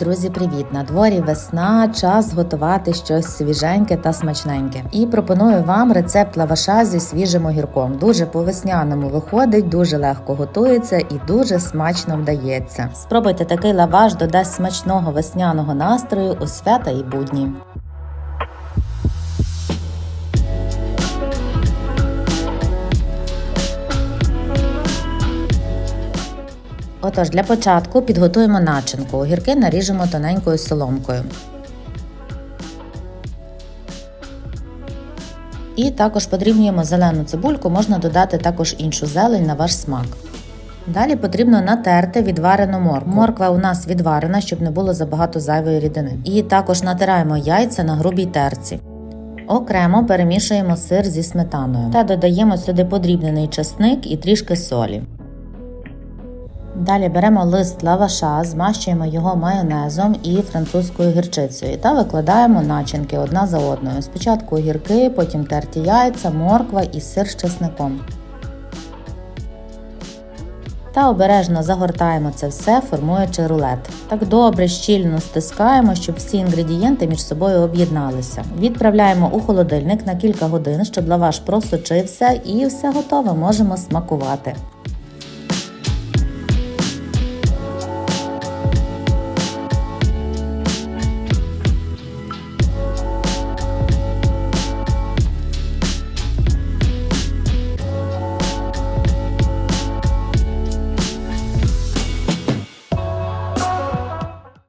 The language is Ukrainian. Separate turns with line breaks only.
Друзі, привіт! На дворі весна, час готувати щось свіженьке та смачненьке. І пропоную вам рецепт лаваша зі свіжим огірком. Дуже по весняному виходить, дуже легко готується і дуже смачно вдається. Спробуйте такий лаваш, додасть смачного весняного настрою у свята і будні. Отож, для початку підготуємо начинку. Огірки наріжемо тоненькою соломкою. І також подрібнюємо зелену цибульку, можна додати також іншу зелень на ваш смак. Далі потрібно натерти відварену моркву. Морква у нас відварена, щоб не було забагато зайвої рідини. І також натираємо яйця на грубій терці. Окремо перемішуємо сир зі сметаною та додаємо сюди подрібнений чесник і трішки солі. Далі беремо лист лаваша, змащуємо його майонезом і французькою гірчицею та викладаємо начинки одна за одною. Спочатку огірки, потім терті яйця, морква і сир з чесником. Та обережно загортаємо це все, формуючи рулет. Так добре, щільно стискаємо, щоб всі інгредієнти між собою об'єдналися. Відправляємо у холодильник на кілька годин, щоб лаваш просочився і все готово, можемо смакувати.